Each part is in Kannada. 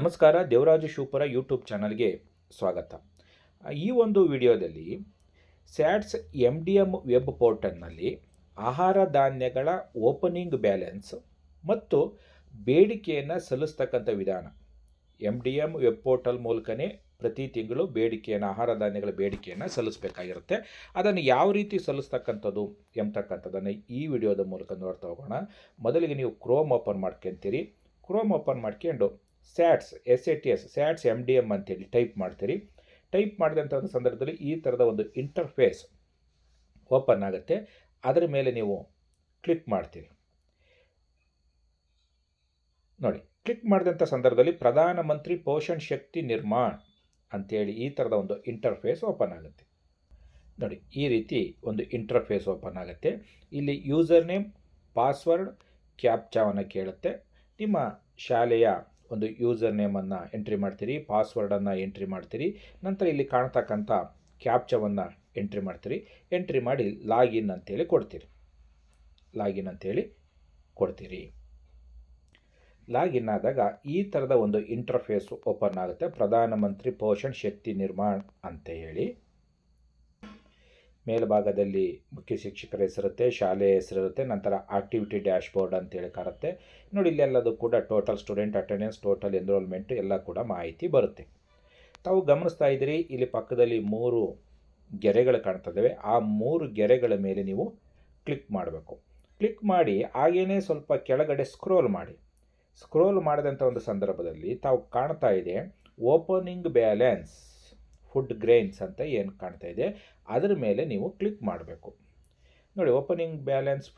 ನಮಸ್ಕಾರ, ದೇವರಾಜು ಶಿವಪುರ ಯೂಟ್ಯೂಬ್ ಚಾನಲ್ಗೆ ಸ್ವಾಗತ. ಈ ಒಂದು ವಿಡಿಯೋದಲ್ಲಿ SATS M D M web ಪೋರ್ಟಲ್ನಲ್ಲಿ ಆಹಾರ ಧಾನ್ಯಗಳ ಓಪನಿಂಗ್ ಬ್ಯಾಲೆನ್ಸ್ ಮತ್ತು ಬೇಡಿಕೆಯನ್ನು ಸಲ್ಲಿಸ್ತಕ್ಕಂಥ ವಿಧಾನ. M D M web portal ಮೂಲಕನೇ ಪ್ರತಿ ತಿಂಗಳು ಬೇಡಿಕೆಯನ್ನು, ಆಹಾರ ಧಾನ್ಯಗಳ ಬೇಡಿಕೆಯನ್ನು ಸಲ್ಲಿಸಬೇಕಾಗಿರುತ್ತೆ. ಅದನ್ನು ಯಾವ ರೀತಿ ಸಲ್ಲಿಸ್ತಕ್ಕಂಥದ್ದು ಎಂಬತಕ್ಕಂಥದ್ದನ್ನು ಈ ವಿಡಿಯೋದ ಮೂಲಕ ನೋಡ್ತಾ ಹೋಗೋಣ. ಮೊದಲಿಗೆ ನೀವು ಕ್ರೋಮ್ ಓಪನ್ ಮಾಡ್ಕೊಂತೀರಿ. ಕ್ರೋಮ್ ಓಪನ್ ಮಾಡ್ಕೊಂಡು SATS S A T S SATS M D M ಅಂತೇಳಿ ಟೈಪ್ ಮಾಡ್ತೀರಿ. ಟೈಪ್ ಮಾಡಿದಂಥ ಒಂದು ಸಂದರ್ಭದಲ್ಲಿ ಈ ಥರದ ಒಂದು ಇಂಟರ್ಫೇಸ್ ಓಪನ್ ಆಗುತ್ತೆ. ಅದರ ಮೇಲೆ ನೀವು ಕ್ಲಿಕ್ ಮಾಡ್ತೀರಿ. ನೋಡಿ ಕ್ಲಿಕ್ ಮಾಡಿದಂಥ ಸಂದರ್ಭದಲ್ಲಿ ಪ್ರಧಾನಮಂತ್ರಿ ಪೋಷಣ್ ಶಕ್ತಿ ನಿರ್ಮಾಣ್ ಅಂತೇಳಿ ಈ ಥರದ ಒಂದು ಇಂಟರ್ಫೇಸ್ ಓಪನ್ ಆಗುತ್ತೆ. ನೋಡಿ, ಈ ರೀತಿ ಒಂದು ಇಂಟರ್ಫೇಸ್ ಓಪನ್ ಆಗುತ್ತೆ. ಇಲ್ಲಿ ಯೂಸರ್ ನೇಮ್ ಪಾಸ್ವರ್ಡ್ ಕ್ಯಾಪ್ಚಾವನ್ನು ಕೇಳುತ್ತೆ. ನಿಮ್ಮ ಶಾಲೆಯ ಒಂದು ಯೂಸರ್ ನೇಮನ್ನು ಎಂಟ್ರಿ ಮಾಡ್ತೀರಿ ಪಾಸ್ವರ್ಡನ್ನು ಎಂಟ್ರಿ ಮಾಡ್ತೀರಿ, ನಂತರ ಇಲ್ಲಿ ಕಾಣ್ತಕ್ಕಂಥ ಕ್ಯಾಪ್ಚವನ್ನು ಎಂಟ್ರಿ ಮಾಡ್ತೀರಿ, ಎಂಟ್ರಿ ಮಾಡಿ ಲಾಗಿನ್ ಅಂತೇಳಿ ಕೊಡ್ತೀರಿ. ಲಾಗಿನ್ ಅಂತೇಳಿ ಕೊಡ್ತೀರಿ. ಲಾಗಿನ್ ಆದಾಗ ಈ ಥರದ ಒಂದು ಇಂಟರ್ಫೇಸ್ ಓಪನ್ ಆಗುತ್ತೆ. ಪ್ರಧಾನಮಂತ್ರಿ ಪೋಷಣ್ ಶಕ್ತಿ ನಿರ್ಮಾಣ್ ಅಂತ ಹೇಳಿ. ಮೇಲ್ಭಾಗದಲ್ಲಿ ಮುಖ್ಯ ಶಿಕ್ಷಕರ ಹೆಸರುತ್ತೆ ಶಾಲೆಯ ಹೆಸರಿರುತ್ತೆ, ನಂತರ ಆಕ್ಟಿವಿಟಿ ಡ್ಯಾಶ್ ಬೋರ್ಡ್ ಅಂತೇಳಿ ಕಾರುತ್ತೆ ನೋಡಿ, ಇಲ್ಲೆಲ್ಲದು ಕೂಡ total student attendance total enrollment ಎಲ್ಲ ಕೂಡ ಮಾಹಿತಿ ಬರುತ್ತೆ. ತಾವು ಗಮನಿಸ್ತಾ ಇದ್ದೀರಿ, ಇಲ್ಲಿ ಪಕ್ಕದಲ್ಲಿ ಮೂರು ಗೆರೆಗಳು ಕಾಣ್ತದವೆ. ಆ ಮೂರು ಗೆರೆಗಳ ಮೇಲೆ ನೀವು ಕ್ಲಿಕ್ ಮಾಡಬೇಕು. ಕ್ಲಿಕ್ ಮಾಡಿ ಹಾಗೆಯೇ ಸ್ವಲ್ಪ ಕೆಳಗಡೆ ಸ್ಕ್ರೋಲ್ ಮಾಡಿ. ಸ್ಕ್ರೋಲ್ ಮಾಡಿದಂಥ ಒಂದು ಸಂದರ್ಭದಲ್ಲಿ ತಾವು ಕಾಣ್ತಾ ಇದೆ ಓಪನಿಂಗ್ ಬ್ಯಾಲೆನ್ಸ್ ಫುಡ್ ಗ್ರೇನ್ಸ್ ಅಂತ ಏನು ಕಾಣ್ತಾ ಇದೆ, ಅದರ ಮೇಲೆ ನೀವು ಕ್ಲಿಕ್ ಮಾಡಬೇಕು. ನೋಡಿ, ಓಪನಿಂಗ್ ಬ್ಯಾಲೆನ್ಸ್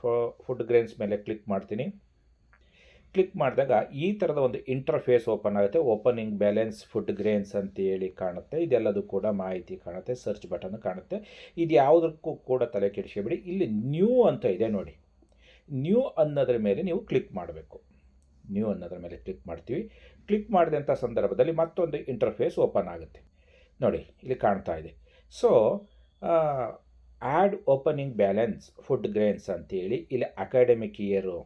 ಫುಡ್ ಗ್ರೈನ್ಸ್ ಮೇಲೆ ಕ್ಲಿಕ್ ಮಾಡ್ತೀನಿ. ಕ್ಲಿಕ್ ಮಾಡಿದಾಗ ಈ ಥರದ ಒಂದು ಇಂಟರ್ಫೇಸ್ ಓಪನ್ ಆಗುತ್ತೆ. ಓಪನಿಂಗ್ ಬ್ಯಾಲೆನ್ಸ್ ಫುಡ್ ಗ್ರೇನ್ಸ್ ಅಂತ ಹೇಳಿ ಕಾಣುತ್ತೆ. ಇದೆಲ್ಲದೂ ಕೂಡ ಮಾಹಿತಿ ಕಾಣುತ್ತೆ. ಸರ್ಚ್ ಬಟನ್ ಕಾಣುತ್ತೆ. ಇದು ಯಾವುದಕ್ಕೂ ಕೂಡ ತಲೆ ಕೆಡಿಸಿಬಿಡಿ ಇಲ್ಲಿ ನ್ಯೂ ಅಂತ ಇದೆ ನೋಡಿ. ನ್ಯೂ ಅನ್ನೋದ್ರ ಮೇಲೆ ನೀವು ಕ್ಲಿಕ್ ಮಾಡಬೇಕು. ನ್ಯೂ ಅನ್ನೋದ್ರ ಮೇಲೆ ಕ್ಲಿಕ್ ಮಾಡ್ತೀವಿ. ಕ್ಲಿಕ್ ಮಾಡಿದಂಥ ಸಂದರ್ಭದಲ್ಲಿ ಮತ್ತೊಂದು ಇಂಟರ್ಫೇಸ್ ಓಪನ್ ಆಗುತ್ತೆ. ನೋಡಿ, ಇಲ್ಲಿ ಕಾಣ್ತಾ ಇದೆ. So add opening balance food grains ಅಂತೇಳಿ ಇಲ್ಲಿ ಅಕಾಡೆಮಿಕ್ ಇಯರು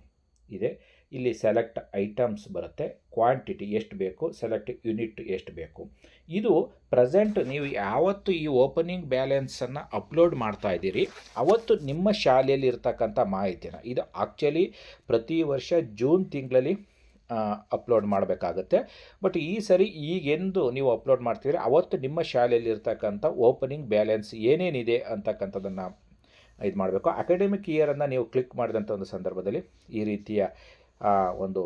ಇದೆ. ಇಲ್ಲಿ ಸೆಲೆಕ್ಟ್ ಐಟಮ್ಸ್ ಬರುತ್ತೆ. ಕ್ವಾಂಟಿಟಿ ಎಷ್ಟು ಬೇಕು ಸೆಲೆಕ್ಟ್ ಯೂನಿಟ್ ಎಷ್ಟು ಬೇಕು. ಇದು ಪ್ರೆಸೆಂಟ್ ನೀವು ಯಾವತ್ತು ಈ ಓಪನಿಂಗ್ ಬ್ಯಾಲೆನ್ಸನ್ನು ಅಪ್ಲೋಡ್ ಮಾಡ್ತಾ ಇದ್ದೀರಿ, ಅವತ್ತು ನಿಮ್ಮ ಶಾಲೆಯಲ್ಲಿ ಇರ್ತಕ್ಕಂಥ ಮಾಹಿತಿನ. ಇದು ಆ್ಯಕ್ಚುಲಿ ಪ್ರತಿ ವರ್ಷ ಜೂನ್ ತಿಂಗಳಲ್ಲಿ ಅಪ್ಲೋಡ್ ಮಾಡಬೇಕಾಗತ್ತೆ. ಬಟ್ ಈ ಸರಿ ಈಗೆಂದು ನೀವು ಅಪ್ಲೋಡ್ ಮಾಡ್ತಿದ್ರೆ ಅವತ್ತು ನಿಮ್ಮ ಶಾಲೆಯಲ್ಲಿ ಇರ್ತಕ್ಕಂಥ ಓಪನಿಂಗ್ ಬ್ಯಾಲೆನ್ಸ್ ಏನೇನಿದೆ ಅಂತಕ್ಕಂಥದ್ದನ್ನು ಇದು ಮಾಡಬೇಕು. ಅಕಾಡೆಮಿಕ್ ಇಯರನ್ನು ನೀವು ಕ್ಲಿಕ್ ಮಾಡಿದಂಥ ಒಂದು ಸಂದರ್ಭದಲ್ಲಿ ಈ ರೀತಿಯ ಒಂದು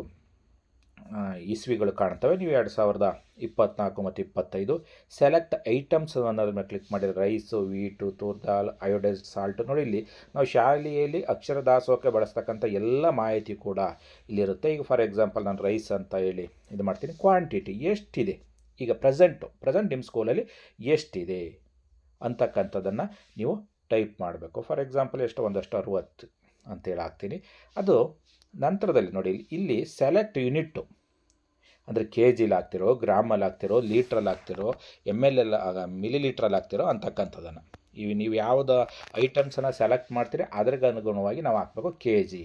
ಇಸ್ವಿಗಳು ಕಾಣ್ತವೆ ನೀವು ಎರಡು ಸಾವಿರದ ಇಪ್ಪತ್ತ್ನಾಲ್ಕು ಮತ್ತು ಇಪ್ಪತ್ತೈದು ಸೆಲೆಕ್ಟ್ ಐಟಮ್ಸ್ ಅನ್ನೋದ್ರ ಮೇಲೆ ಕ್ಲಿಕ್ ಮಾಡಿದರೆ rice, wheat, toor dal, iodized salt ನೋಡಿ ಇಲ್ಲಿ ನಾವು ಶಾಲೆಯಲ್ಲಿ ಅಕ್ಷರ ದಾಸೋಹಕ್ಕೆ ಬಳಸ್ತಕ್ಕಂಥ ಎಲ್ಲ ಮಾಹಿತಿ ಕೂಡ ಇಲ್ಲಿರುತ್ತೆ. ಈಗ ಫಾರ್ ಎಕ್ಸಾಂಪಲ್ ನಾನು ರೈಸ್ ಅಂತ ಹೇಳಿ ಇದು ಮಾಡ್ತೀನಿ. ಕ್ವಾಂಟಿಟಿ ಎಷ್ಟಿದೆ? ಈಗ ಪ್ರೆಸೆಂಟು ಪ್ರೆಸೆಂಟ್ ನಿಮ್ಮ ಸ್ಕೂಲಲ್ಲಿ ಎಷ್ಟಿದೆ ಅಂತಕ್ಕಂಥದ್ದನ್ನು ನೀವು ಟೈಪ್ ಮಾಡಬೇಕು. ಫಾರ್ ಎಕ್ಸಾಂಪಲ್ ಎಷ್ಟು? ಒಂದಷ್ಟು ಅರುವತ್ತು ಅಂತೇಳಿ ಹಾಕ್ತೀನಿ. ಅದು ನಂತರದಲ್ಲಿ ನೋಡಿ, ಇಲ್ಲಿ ಸೆಲೆಕ್ಟ್ ಯೂನಿಟ್ಟು ಅಂದರೆ ಕೆ ಜಿಲಿ ಆಗ್ತಿರೋ ಗ್ರಾಮಲ್ಲಿ ಹಾಕ್ತಿರೋ ಲೀಟ್ರಲ್ಲಿ ಹಾಕ್ತಿರೋ ಎಂ ಎಲ್ ಎಲ್ ಮಿಲಿ ಲೀಟ್ರಲ್ಲಿ ಹಾಕ್ತಿರೋ ಅಂತಕ್ಕಂಥದ್ದನ್ನು. ಇವು ನೀವು ಯಾವುದು ಐಟಮ್ಸನ್ನು ಸೆಲೆಕ್ಟ್ ಮಾಡ್ತೀರಿ, ಅದ್ರಿಗೆ ಅನುಗುಣವಾಗಿ ನಾವು ಹಾಕಬೇಕು ಕೆ ಜಿ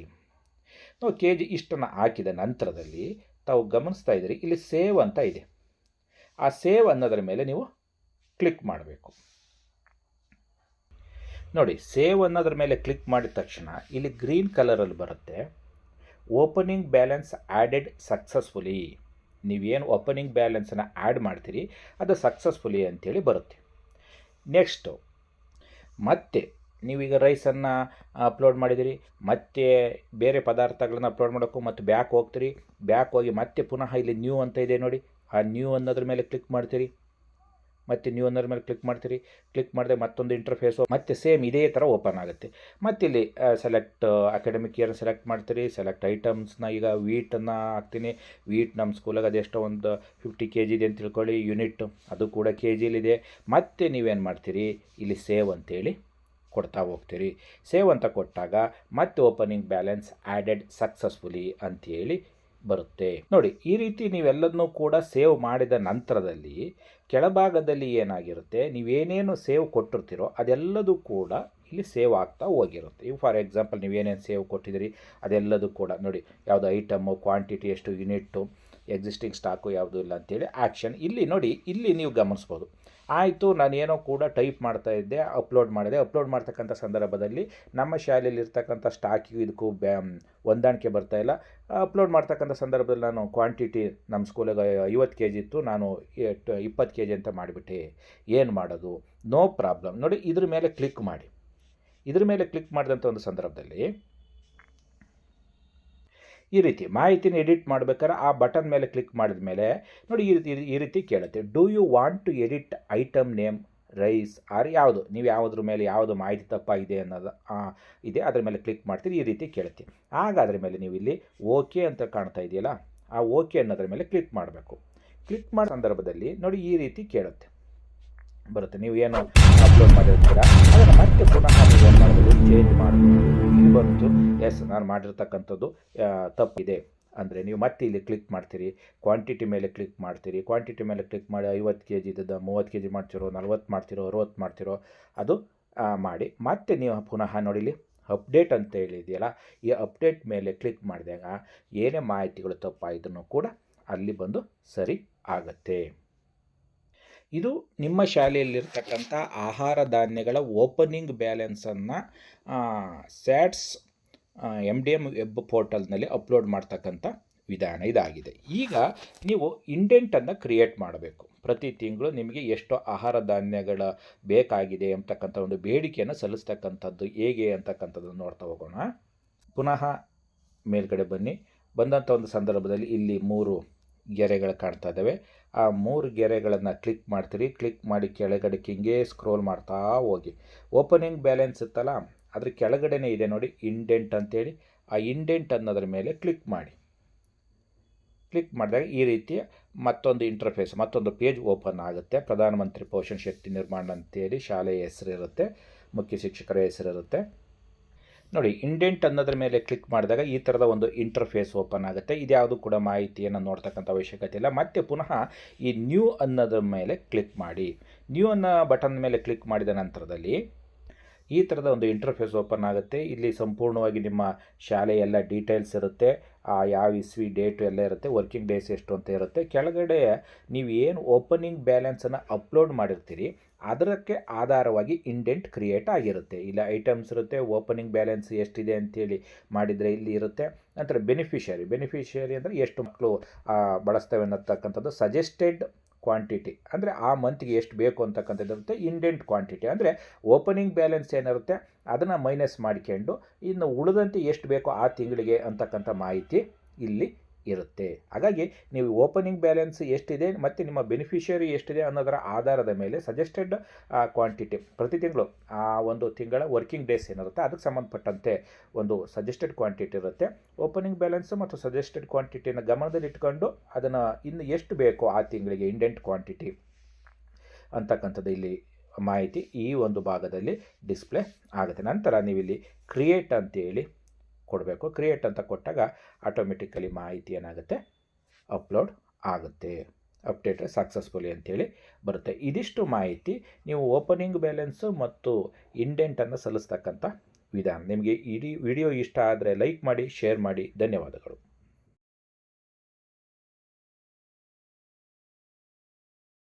ನಾವು ಕೆ ಜಿ ಇಷ್ಟನ್ನು ಹಾಕಿದ ನಂತರದಲ್ಲಿ ತಾವು ಗಮನಿಸ್ತಾ ಇದ್ದೀರಿ, ಇಲ್ಲಿ ಸೇವ್ ಅಂತ ಇದೆ. ಆ ಸೇವ್ ಅನ್ನೋದ್ರ ಮೇಲೆ ನೀವು ಕ್ಲಿಕ್ ಮಾಡಬೇಕು. ನೋಡಿ ಸೇವ್ ಅನ್ನೋದ್ರ ಮೇಲೆ ಕ್ಲಿಕ್ ಮಾಡಿದ ತಕ್ಷಣ, ಇಲ್ಲಿ ಗ್ರೀನ್ ಕಲರಲ್ಲಿ ಬರುತ್ತೆ. Opening balance added successfully. ನೀವೇನು ಓಪನಿಂಗ್ ಬ್ಯಾಲೆನ್ಸನ್ನು ಆ್ಯಡ್ ಮಾಡ್ತೀರಿ, ಅದು ಸಕ್ಸಸ್ಫುಲಿ ಅಂಥೇಳಿ ಬರುತ್ತೆ. ನೆಕ್ಸ್ಟು, ಮತ್ತೆ ನೀವೀಗ ರೈಸನ್ನು ಅಪ್ಲೋಡ್ ಮಾಡಿದಿರಿ, ಮತ್ತೆ ಬೇರೆ ಪದಾರ್ಥಗಳನ್ನ ಅಪ್ಲೋಡ್ ಮಾಡೋಕ್ಕೂ ಮತ್ತು ಬ್ಯಾಕ್ ಹೋಗ್ತೀರಿ, ಬ್ಯಾಕ್ ಹೋಗಿ ಮತ್ತೆ ಪುನಃ ಇಲ್ಲಿ ನ್ಯೂ ಅಂತ ಇದೆ ನೋಡಿ, ಆ ನ್ಯೂ ಅನ್ನೋದ್ರ ಮೇಲೆ ಕ್ಲಿಕ್ ಮಾಡ್ತೀರಿ. ಮತ್ತು ನೀವು ಅನ್ನೋದ್ರ ಮೇಲೆ ಕ್ಲಿಕ್ ಮಾಡ್ತೀರಿ ಕ್ಲಿಕ್ ಮಾಡಿದ್ರೆ ಮತ್ತೊಂದು ಇಂಟರ್ಫೇಸು ಮತ್ತೆ ಸೇಮ್ ಇದೇ ಥರ ಓಪನ್ ಆಗುತ್ತೆ. ಮತ್ತು ಇಲ್ಲಿ ಸೆಲೆಕ್ಟ್ ಅಕಾಡೆಮಿಕ್ ಇಯರ್ ಸೆಲೆಕ್ಟ್ ಮಾಡ್ತೀರಿ ಸೆಲೆಕ್ಟ್ ಐಟಮ್ಸ್ನ ಈಗ ವೀಟನ್ನು ಹಾಕ್ತೀನಿ. ವೀಟ್ ನಮ್ಮ ಸ್ಕೂಲಾಗ ಅದೆಷ್ಟೋ ಒಂದು ಫಿಫ್ಟಿ ಕೆ ಜಿ ಇದೆ ಅಂತ ತಿಳ್ಕೊಳ್ಳಿ ಯೂನಿಟ್ ಅದು ಕೂಡ ಕೆ ಜಿಲಿದೆ ಮತ್ತೆ ನೀವೇನು ಮಾಡ್ತೀರಿ, ಇಲ್ಲಿ ಸೇವ್ ಅಂತೇಳಿ ಕೊಡ್ತಾ ಹೋಗ್ತೀರಿ. ಸೇವ್ ಅಂತ ಕೊಟ್ಟಾಗ ಮತ್ತೆ ಓಪನಿಂಗ್ ಬ್ಯಾಲೆನ್ಸ್ ಆ್ಯಡೆಡ್ ಸಕ್ಸಸ್ಫುಲಿ ಅಂಥೇಳಿ ಬರುತ್ತೆ. ನೋಡಿ, ಈ ರೀತಿ ನೀವೆಲ್ಲದನ್ನೂ ಕೂಡ ಸೇವ್ ಮಾಡಿದ ನಂತರದಲ್ಲಿ ಕೆಳಭಾಗದಲ್ಲಿ ಏನಾಗಿರುತ್ತೆ? ನೀವೇನೇನು ಸೇವ್ ಕೊಟ್ಟಿರ್ತೀರೋ ಅದೆಲ್ಲದೂ ಕೂಡ ಇಲ್ಲಿ ಸೇವ್ ಆಗ್ತಾ ಹೋಗಿರುತ್ತೆ. ಈಗ ಫಾರ್ ಎಕ್ಸಾಂಪಲ್ ನೀವೇನೇನು ಸೇವ್ ಕೊಟ್ಟಿದ್ದೀರಿ ಅದೆಲ್ಲದೂ ಕೂಡ ನೋಡಿ, ಯಾವುದು ಐಟಮ್ಮು, ಕ್ವಾಂಟಿಟಿ ಎಷ್ಟು, ಯೂನಿಟ್ಟು ಎಕ್ಸಿಸ್ಟಿಂಗ್ ಸ್ಟಾಕು ಯಾವುದೂ ಇಲ್ಲ ಅಂತೇಳಿ ಆ್ಯಕ್ಷನ್ ಇಲ್ಲಿ ನೋಡಿ, ಇಲ್ಲಿ ನೀವು ಗಮನಿಸ್ಬೋದು. ಆಯಿತು, ನಾನೇನೋ ಕೂಡ ಟೈಪ್ ಮಾಡ್ತಾ ಇದ್ದೆ ಅಪ್ಲೋಡ್ ಮಾಡಿದೆ. ಅಪ್ಲೋಡ್ ಮಾಡ್ತಕ್ಕಂಥ ಸಂದರ್ಭದಲ್ಲಿ ನಮ್ಮ ಶಾಲೆಯಲ್ಲಿ ಇರ್ತಕ್ಕಂಥ ಸ್ಟಾಕಿಗೂ ಇದಕ್ಕೂ ಬ್ಯಾ ಹೊಂದಾಣಿಕೆ ಇಲ್ಲ. ಅಪ್ಲೋಡ್ ಮಾಡ್ತಕ್ಕಂಥ ಸಂದರ್ಭದಲ್ಲಿ ನಾನು ಕ್ವಾಂಟಿಟಿ ನಮ್ಮ ಸ್ಕೂಲಿಗೆ ಐವತ್ತು ಕೆ ಜಿ ಇತ್ತು, ನಾನು ಇಪ್ಪತ್ತು ಕೆ ಜಿ ಅಂತ ಮಾಡಿಬಿಟ್ಟೆ. ಏನು ಮಾಡೋದು? ನೋ ಪ್ರಾಬ್ಲಮ್ ನೋಡಿ, ಇದ್ರ ಮೇಲೆ ಕ್ಲಿಕ್ ಮಾಡಿ. ಇದ್ರ ಮೇಲೆ ಕ್ಲಿಕ್ ಮಾಡಿದಂಥ ಒಂದು ಸಂದರ್ಭದಲ್ಲಿ ಈ ರೀತಿ ಮಾಹಿತಿನ ಎಡಿಟ್ ಮಾಡ್ಬೇಕಾದ್ರೆ ಆ ಬಟನ್ ಮೇಲೆ ಕ್ಲಿಕ್ ಮಾಡಿದ ಮೇಲೆ ನೋಡಿ ಈ ರೀತಿ ಈ ರೀತಿ ಕೇಳುತ್ತೆ. Do you want to edit item name rice or ಯಾವುದು? ನೀವು ಯಾವುದ್ರ ಮೇಲೆ ಯಾವುದು ಮಾಹಿತಿ ತಪ್ಪಾಗಿದೆ ಅನ್ನೋದು ಇದೆ. ಅದರ ಮೇಲೆ ಕ್ಲಿಕ್ ಮಾಡ್ತೀರಿ, ಈ ರೀತಿ ಕೇಳುತ್ತೆ. ಆಗ ಅದ್ರ ಮೇಲೆ ನೀವು ಇಲ್ಲಿ ಓಕೆ ಅಂತ ಕಾಣ್ತಾ ಇದೆಯಲ್ಲ, ಆ ಓಕೆ ಅನ್ನೋದ್ರ ಮೇಲೆ ಕ್ಲಿಕ್ ಮಾಡಬೇಕು. ಕ್ಲಿಕ್ ಮಾಡೋ ಸಂದರ್ಭದಲ್ಲಿ ನೋಡಿ ಈ ರೀತಿ ಕೇಳುತ್ತೆ. ಬರುತ್ತೆ. ನೀವು ಏನು ಅಪ್ಲೋಡ್ ಮಾಡಿರ್ತೀರ? ಅದನ್ನು ಮತ್ತೆ ಪುನಃ ಏನು ಮಾಡ್ಬೋದು ಚೇಂಜ್ ಮಾಡ್ಬೋದು ಇಲ್ಲಿ ಬಂತು. ಎಸ್ ನಾನು ಮಾಡಿರ್ತಕ್ಕಂಥದ್ದು ತಪ್ಪಿದೆ. ಅಂದರೆ ನೀವು ಮತ್ತೆ ಇಲ್ಲಿ ಕ್ಲಿಕ್ ಮಾಡ್ತೀರಿ. ಕ್ವಾಂಟಿಟಿ ಮೇಲೆ ಕ್ಲಿಕ್ ಮಾಡ್ತೀರಿ. ಕ್ವಾಂಟಿಟಿ ಮೇಲೆ ಕ್ಲಿಕ್ ಮಾಡಿ ಐವತ್ತು ಕೆ ಜಿ ಇದ್ದದ್ದು ಮೂವತ್ತು ಕೆ ಜಿ ಮಾಡ್ತಿರೋ, ನಲ್ವತ್ತು ಮಾಡ್ತಿರೋ, ಅರುವತ್ತು ಮಾಡ್ತಿರೋ, ಅದು ಮಾಡಿ. ಮತ್ತೆ ನೀವು ಪುನಃ ನೋಡಿಲಿ ಅಪ್ಡೇಟ್ ಅಂತ ಹೇಳಿದೆಯಲ್ಲ, ಈ ಅಪ್ಡೇಟ್ ಮೇಲೆ ಕ್ಲಿಕ್ ಮಾಡಿದಾಗ ಏನೇ ಮಾಹಿತಿಗಳು ತಪ್ಪಾಯಿದ್ರು ಕೂಡ ಅಲ್ಲಿ ಬಂದು ಸರಿ ಆಗತ್ತೆ. ಇದು ನಿಮ್ಮ ಶಾಲೆಯಲ್ಲಿರ್ತಕ್ಕಂಥ ಆಹಾರ ಧಾನ್ಯಗಳ opening ಬ್ಯಾಲೆನ್ಸನ್ನು SATS M D M web ಪೋರ್ಟಲ್ನಲ್ಲಿ ಅಪ್ಲೋಡ್ ಮಾಡ್ತಕ್ಕಂಥ ವಿಧಾನ ಇದಾಗಿದೆ. ಈಗ ನೀವು ಇಂಡೆಂಟನ್ನು ಕ್ರಿಯೇಟ್ ಮಾಡಬೇಕು. ಪ್ರತಿ ತಿಂಗಳು ನಿಮಗೆ ಎಷ್ಟು ಆಹಾರ ಧಾನ್ಯಗಳ ಬೇಕಾಗಿದೆ ಅಂತಕ್ಕಂಥ ಒಂದು ಬೇಡಿಕೆಯನ್ನು ಸಲ್ಲಿಸ್ತಕ್ಕಂಥದ್ದು ಹೇಗೆ ಅಂತಕ್ಕಂಥದ್ದನ್ನು ನೋಡ್ತಾ ಹೋಗೋಣ. ಪುನಃ ಮೇಲ್ಗಡೆ ಬನ್ನಿ. ಬಂದಂಥ ಒಂದು ಸಂದರ್ಭದಲ್ಲಿ ಇಲ್ಲಿ ಮೂರು ಗೆರೆಗಳು ಕಾಣ್ತಾ ಇದ್ದಾವೆ. ಆ ಮೂರು ಗೆರೆಗಳನ್ನು ಕ್ಲಿಕ್ ಮಾಡ್ತೀರಿ. ಕ್ಲಿಕ್ ಮಾಡಿ ಕೆಳಗಡೆ ಹಿಂಗೆ ಸ್ಕ್ರೋಲ್ ಮಾಡ್ತಾ ಹೋಗಿ. ಓಪನಿಂಗ್ ಬ್ಯಾಲೆನ್ಸ್ ಇತ್ತಲ್ಲ, ಅದ್ರ ಕೆಳಗಡೆನೇ ಇದೆ ನೋಡಿ, ಇಂಡೆಂಟ್ ಅಂತೇಳಿ. ಆ ಇಂಡೆಂಟ್ ಅನ್ನೋದ್ರ ಮೇಲೆ ಕ್ಲಿಕ್ ಮಾಡಿ. ಕ್ಲಿಕ್ ಮಾಡಿದಾಗ ಈ ರೀತಿಯ ಮತ್ತೊಂದು ಇಂಟರ್ಫೇಸ್, ಮತ್ತೊಂದು ಪೇಜ್ ಓಪನ್ ಆಗುತ್ತೆ. ಪ್ರಧಾನಮಂತ್ರಿ ಪೋಷಣ್ ಶಕ್ತಿ ನಿರ್ಮಾಣ ಅಂತೇಳಿ ಶಾಲೆಯ ಹೆಸರಿರುತ್ತೆ ಮುಖ್ಯ ಶಿಕ್ಷಕರ ಹೆಸರು ಇರುತ್ತೆ. ನೋಡಿ ಇಂಡೆಂಟ್ ಅನ್ನೋದ್ರ ಮೇಲೆ ಕ್ಲಿಕ್ ಮಾಡಿದಾಗ ಈ ಥರದ ಒಂದು ಇಂಟರ್ಫೇಸ್ ಓಪನ್ ಆಗುತ್ತೆ. ಇದ್ಯಾವುದು ಕೂಡ ಮಾಹಿತಿಯನ್ನು ನೋಡ್ತಕ್ಕಂಥ ಅವಶ್ಯಕತೆ ಇಲ್ಲ. ಮತ್ತೆ ಪುನಃ ಈ ನ್ಯೂ ಅನ್ನೋದ್ರ ಮೇಲೆ ಕ್ಲಿಕ್ ಮಾಡಿ. ನ್ಯೂ ಅನ್ನೋ ಬಟನ್ ಮೇಲೆ ಕ್ಲಿಕ್ ಮಾಡಿದ ನಂತರದಲ್ಲಿ ಈ ಥರದ ಒಂದು ಇಂಟರ್ಫೇಸ್ ಓಪನ್ ಆಗುತ್ತೆ. ಇಲ್ಲಿ ಸಂಪೂರ್ಣವಾಗಿ ನಿಮ್ಮ ಶಾಲೆಯೆಲ್ಲ ಡೀಟೇಲ್ಸ್ ಇರುತ್ತೆ. ಆ ಯಾವ ಇಸ್ವಿ ಡೇಟು ಎಲ್ಲ ಇರುತ್ತೆ. ವರ್ಕಿಂಗ್ ಡೇಸ್ ಎಷ್ಟು ಅಂತ ಇರುತ್ತೆ. ಕೆಳಗಡೆ ನೀವು ಏನು ಓಪನಿಂಗ್ ಬ್ಯಾಲೆನ್ಸನ್ನು ಅಪ್ಲೋಡ್ ಮಾಡಿರ್ತೀರಿ ಅದಕ್ಕೆ ಆಧಾರವಾಗಿ ಇಂಡೆಂಟ್ ಕ್ರಿಯೇಟ್ ಆಗಿರುತ್ತೆ. ಇಲ್ಲ ಐಟಮ್ಸ್ ಇರುತ್ತೆ ಓಪನಿಂಗ್ ಬ್ಯಾಲೆನ್ಸ್ ಎಷ್ಟಿದೆ ಅಂತೇಳಿ ಮಾಡಿದರೆ ಇಲ್ಲಿ ಇರುತ್ತೆ. ನಂತರ ಬೆನಿಫಿಷರಿ ಬೆನಿಫಿಷರಿ ಅಂದರೆ ಎಷ್ಟು ಮಕ್ಕಳು ಬಳಸ್ತವೆ ಅನ್ನತಕ್ಕಂಥದ್ದು ಸಜೆಸ್ಟೆಡ್ ಕ್ವಾಂಟಿಟಿ ಅಂದರೆ ಆ ಮಂತ್ಗೆ ಎಷ್ಟು ಬೇಕು ಅಂತಕ್ಕಂಥದ್ದು ಇರುತ್ತೆ ಇಂಡೆಂಟ್ ಕ್ವಾಂಟಿಟಿ ಅಂದರೆ ಓಪನಿಂಗ್ ಬ್ಯಾಲೆನ್ಸ್ ಏನಿರುತ್ತೆ, ಅದನ್ನು ಮೈನಸ್ ಮಾಡ್ಕೊಂಡು ಇನ್ನು ಉಳಿದಂತೆ ಎಷ್ಟು ಬೇಕೋ ಆ ತಿಂಗಳಿಗೆ ಅಂತಕ್ಕಂಥ ಮಾಹಿತಿ ಇಲ್ಲಿ ಇರುತ್ತೆ. ಹಾಗಾಗಿ ನೀವು ಓಪನಿಂಗ್ ಬ್ಯಾಲೆನ್ಸ್ ಎಷ್ಟಿದೆ ಮತ್ತು ನಿಮ್ಮ ಬೆನಿಫಿಷಿಯರಿ ಎಷ್ಟಿದೆ ಅನ್ನೋದರ ಆಧಾರದ ಮೇಲೆ ಸಜೆಸ್ಟೆಡ್ ಕ್ವಾಂಟಿಟಿ ಪ್ರತಿ ತಿಂಗಳು, ಆ, ಒಂದು ತಿಂಗಳ ವರ್ಕಿಂಗ್ ಡೇಸ್ ಏನಿರುತ್ತೆ ಅದಕ್ಕೆ ಸಂಬಂಧಪಟ್ಟಂತೆ ಒಂದು ಸಜೆಸ್ಟೆಡ್ ಕ್ವಾಂಟಿಟಿ ಇರುತ್ತೆ. ಓಪನಿಂಗ್ ಬ್ಯಾಲೆನ್ಸ್ ಮತ್ತು ಸಜೆಸ್ಟೆಡ್ ಕ್ವಾಂಟಿಟಿನ ಗಮನದಲ್ಲಿಟ್ಕೊಂಡು ಅದನ್ನು ಇನ್ನು ಎಷ್ಟು ಬೇಕೋ ಆ ತಿಂಗಳಿಗೆ ಇಂಡೆಂಟ್ ಕ್ವಾಂಟಿಟಿ ಅಂತಕ್ಕಂಥದ್ದು ಇಲ್ಲಿ ಮಾಹಿತಿ ಈ ಒಂದು ಭಾಗದಲ್ಲಿ ಡಿಸ್ಪ್ಲೇ ಆಗುತ್ತೆ. ನಂತರ ನೀವಿಲ್ಲಿ ಕ್ರಿಯೇಟ್ ಅಂತೇಳಿ ಕೊಡಬೇಕು. ಕ್ರಿಯೇಟ್ ಅಂತ ಕೊಟ್ಟಾಗ ಆಟೋಮೆಟಿಕಲಿ ಮಾಹಿತಿ ಏನಾಗುತ್ತೆ? ಅಪ್ಲೋಡ್ ಆಗುತ್ತೆ. ಅಪ್ಡೇಟ್ ಸಕ್ಸಸ್ಫುಲಿ ಅಂತೇಳಿ ಬರುತ್ತೆ. ಇದಿಷ್ಟು ಮಾಹಿತಿ ನೀವು ಓಪನಿಂಗ್ ಬ್ಯಾಲೆನ್ಸು ಮತ್ತು ಇಂಡೆಂಟನ್ನು ಸಲ್ಲಿಸ್ತಕ್ಕಂಥ ವಿಧಾನ. ನಿಮಗೆ ಇಡೀ ವಿಡಿಯೋ ಇಷ್ಟ ಆದರೆ ಲೈಕ್ ಮಾಡಿ ಶೇರ್ ಮಾಡಿ. ಧನ್ಯವಾದಗಳು.